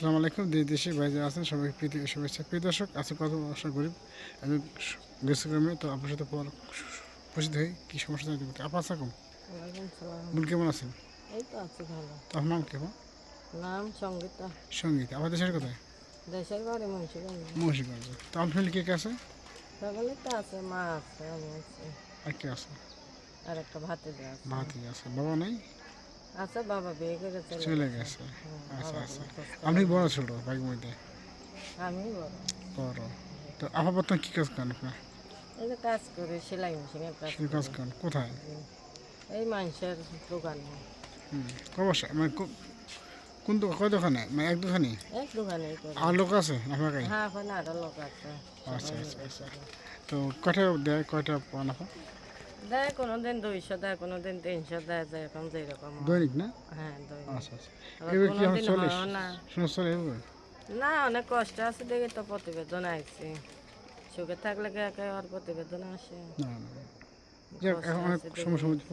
আসসালামু আলাইকুম দেশ দেশে বাইরে আছেন সবাই প্রীতি শুভেচ্ছা। প্রিয় দর্শক আছে কত আশা গরিব একজন গেস্টগ্রামে তো আপনার সাথে পর উপস্থিত হয়ে কী সমস্যা জানতে পারতে আপনার সাকুম ওয়ালাইকুম সালাম কেমন আছেন? আপনার নাম কেমন নাম সঙ্গীতা। সংগীত। আমার দেশের কোথায়? দেশের বাড়ি মুন্সিগঞ্জ। মুন্সিগঞ্জ। তো ফ্যামিলি কে কে আছে? সকালে তো আছে মা আছে আমি আছি। আর কে আছে? আর একটা ভাতে দেওয়া আছে। ভাতি আছে। বাবা নাই? আছে বাবা বিয়ে করে চলে গেছে। হ্যাঁ, আচ্ছা আচ্ছা। আপনি বড় ছোট ভাইয়ের মধ্যে আমি বড়। বড়। তো আপনার বর্তমানে কী কাজ করেন আপনার এই যে কাজ করি সেলাই মেশিনের কাজ কী কাজ করেন। কোথায়? এই মানুষের দোকানে। হুম কবসা মানে কোন দোকান কয় দোকানে? মানে এক দোকানে? এক দোকানেই করি। আর লোক আছে আপনার কাছে হ্যাঁ ওখানে আরও লোক আছে। আচ্ছা আচ্ছা আচ্ছা। তো কয়টা দেয় কয়টা পান আপনার দেয় কোনো দিন দুইশো দেয় কোনো দিন তিনশো দেয় যেরকম যেরকম হয়। দৈনিক না? হ্যাঁ দৈনিক। আচ্ছা আচ্ছা। এবার কি চল্লিশ না। শুনে না অনেক কষ্ট আছে দেখে তো প্রতিবেদন আইছি। সুখে থাকলে কে একে আর প্রতিবেদন আসে। না। যাক এখন অনেক সমস্যা মধ্যে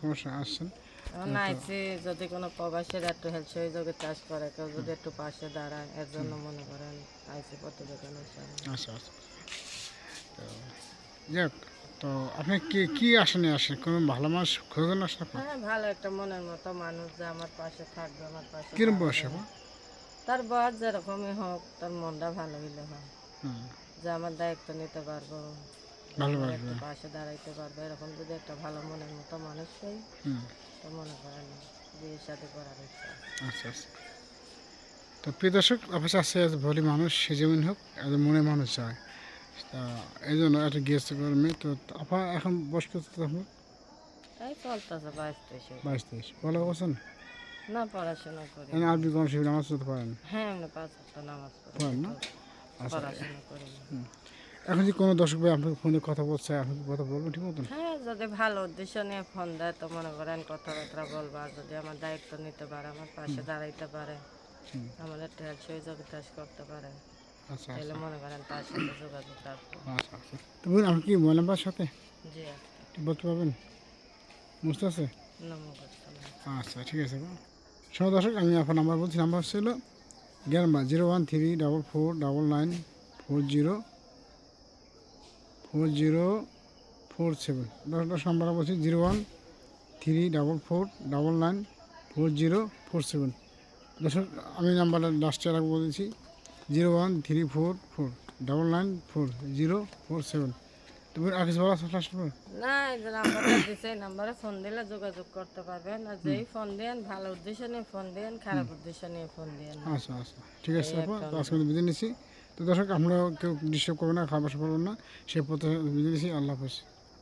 সমস্যা আসছেন এখন আইছি যদি কোনো প্রবাসীর একটু হেল্প চাষ করে কেউ যদি একটু পাশে দাঁড়ায় এর জন্য মনে করেন আইছি প্রতিবেদন আচ্ছা আচ্ছা। যাক। তো আপনি কি কি আসেন আসেন? কোনো ভালো মানুষ খোঁজেন আসেন আপনি হ্যাঁ ভালো একটা মনের মতো মানুষ যে আমার পাশে থাকবে আমার পাশে কিরম। বয়স এখন তার বয়স যেরকমই হোক তার মনটা ভালো হইলে হয়। যে আমার দায়িত্ব নিতে পারব ভালো একটু পাশে দাঁড়াইতে পারবে এরকম যদি একটা ভালো মনের মতো মানুষ পাই তো মনে করেন বিয়ের সাথে করার ইচ্ছা আছে। আচ্ছা আচ্ছা। তো প্রিয় দর্শক অফিসে আজ ভলি মানুষ সে যেমন হোক মনে মানুষ চায় তা এই জন্য একটা গিয়েছে মেয়ে। তো আপনার এখন বয়স কত আপনার বাইশ তেইশে। ভালো আছেন না পড়াশোনা করি এখানে আরবি কোন শিবির নামাজ পড়তে পারেন? হ্যাঁ এমনি পাঁচ একটা নামাজ পড়েন না? আচ্ছা। পড়াশোনা করি এখন যে কোনো দর্শক ভাই আপনাকে ফোনে কথা বলছে আপনি কথা বলবেন ঠিক মতন? হ্যাঁ যদি ভালো উদ্দেশ্য নিয়ে ফোন দেয় তো মনে করেন কথাবার্তা বলব। আর যদি আমার দায়িত্ব নিতে পারে আমার পাশে দাঁড়াইতে পারে। আমার একটা সহযোগিতা করতে পারে। তাহলে মনে করেন তার সাথে যোগাযোগ রাখব। আচ্ছা আচ্ছা। তো বলুন আপনি কি মোবাইল নাম্বার সাথে জি। একটু বলতে পারবেন? বুঝতে আছে? আচ্ছা ঠিক আছে। শোনো দর্শক আমি আপনার নাম্বার বলছি নাম্বার ছিল গ্যারমা zero one three double four double nine four zero four zero four seven. দশ দশ নাম্বার বলছি zero one three double four double nine four zero four seven. দর্শক আমি নাম্বারটা লাস্টে রাখব বলেছি। Zero one three four four double nine four zero four seven তুমি আর কিছু বলা লাস্ট না এই যে নাম্বারটা দিছে নাম্বারে ফোন দিলে যোগাযোগ করতে পারবেন আর যেই ফোন দেন ভালো উদ্দেশ্য নিয়ে ফোন দেন খারাপ উদ্দেশ্য নিয়ে ফোন দেন। আচ্ছা আচ্ছা ঠিক আছে আপা আজকে আমি বিদায় নিচ্ছি তো দর্শক আমরা কেউ ডিস্টার্ব করবেন না খাবার করবেন না সে পথে বিদায় নিচ্ছি আল্লাহ হাফেজ।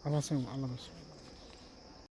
আল্লাহ আল্লাহ হাফেজ।